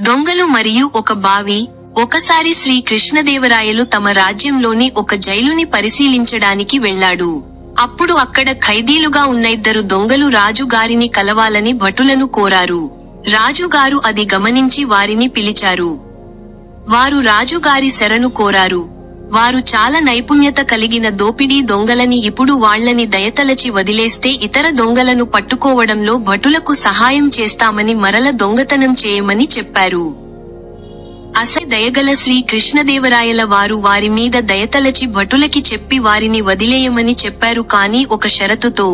దొంగలు మరియు ఒక బావి ఒకసారి శ్రీ కృష్ణదేవరాయలు తమ రాజ్యంలోని ఒక జైలుని పరిశీలించడానికి వెళ్ళాడు. అప్పుడు అక్కడ ఖైదీలుగా ఉన్న ఇద్దరు దొంగలు రాజుగారిని కలవాలని భటులను కోరారు. రాజుగారు అది గమనించి వారిని పిలిచారు. వారు రాజుగారి శరణు కోరారు. వారు చాలా నైపుణ్యత కలిగిన దోపిడీ దొంగలని ఇప్పుడు వాళ్ళని దయతలచి వదిలేస్తే ఇతర దొంగలను పట్టుకోవడంలో భటులకు సహాయం చేస్తామని మరల దొంగతనం చేయమని చెప్పారు. అసలు దయగల శ్రీ కృష్ణదేవరాయల వారు వారి మీద దయతలచి భటులకి చెప్పి వారిని వదిలేయమని చెప్పారు కాని ఒక షరతుతో.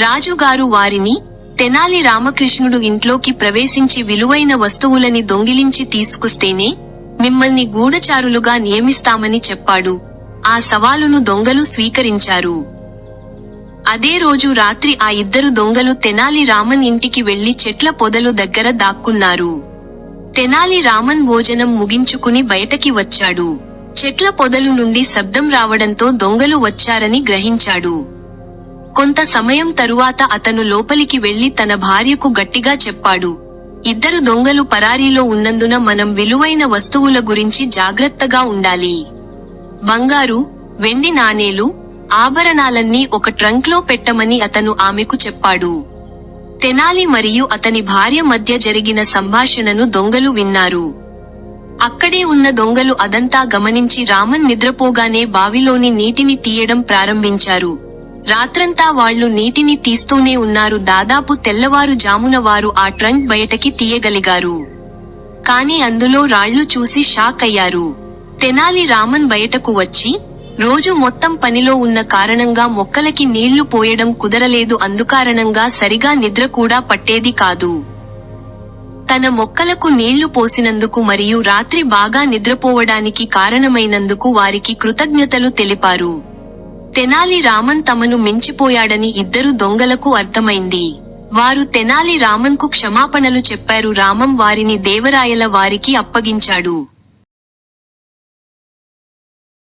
రాజుగారు వారిని తెనాలి రామకృష్ణుడు ఇంట్లోకి ప్రవేశించి విలువైన వస్తువులని దొంగిలించి తీసుకొస్తేనే మిమ్మల్ని గూఢచారులుగా నియమిస్తామని చెప్పాడు. ఆ సవాలును దొంగలు స్వీకరించారు. అదే రోజు రాత్రి ఆ ఇద్దరు దొంగలు తెనాలి రామన్ ఇంటికి వెళ్ళి చెట్ల పొదలు దగ్గర దాక్కున్నారు. తెనాలి రామన్ భోజనం ముగించుకుని బయటకి వచ్చాడు. చెట్ల పొదలు నుండి శబ్దం రావడంతో దొంగలు వచ్చారని గ్రహించాడు. కొంత సమయం తరువాత అతను లోపలికి వెళ్ళి తన భార్యకు గట్టిగా చెప్పాడు. ఇద్దరు దొంగలు పరారీలో ఉన్నందున మనం విలువైన వస్తువుల గురించి జాగ్రత్తగా ఉండాలి. బంగారు వెండి నాణేలు ఆభరణాలన్నీ ఒక ట్రంక్లో పెట్టమని అతను ఆమెకు చెప్పాడు. తెనాలి మరియు అతని భార్య మధ్య జరిగిన సంభాషణను దొంగలు విన్నారు. అక్కడే ఉన్న దొంగలు అదంతా గమనించి రామన్ నిద్రపోగానే బావిలోని నీటిని తీయడం ప్రారంభించారు. రాత్రంతా వాళ్ళు నీటిని తీస్తూనే ఉన్నారు. దాదాపు తెల్లవారు జామున వారు ఆ ట్రంక్ బయటకి తీయగలిగారు. కాని అందులో రాళ్ళు చూసి షాక్ అయ్యారు. తెనాలి రామన్ బయటకు వచ్చి రోజు మొత్తం పనిలో ఉన్న కారణంగా మొక్కలకి నీళ్ళు పోయడం కుదరలేదు. అందుకారణంగా సరిగా నిద్ర కూడా పట్టేది కాదు. తన మొక్కలకు నీళ్ళు పోసినందుకు మరియు రాత్రి బాగా నిద్రపోవడానికి కారణమైనందుకు వారికి కృతజ్ఞతలు తెలిపారు. తెనాలి రామన్ తమను మించిపోయాడని ఇద్దరు దొంగలకు అర్థమైంది. వారు తెనాలి రామన్కు క్షమాపణలు చెప్పారు. రామం వారిని దేవరాయల వారికి అప్పగించాడు.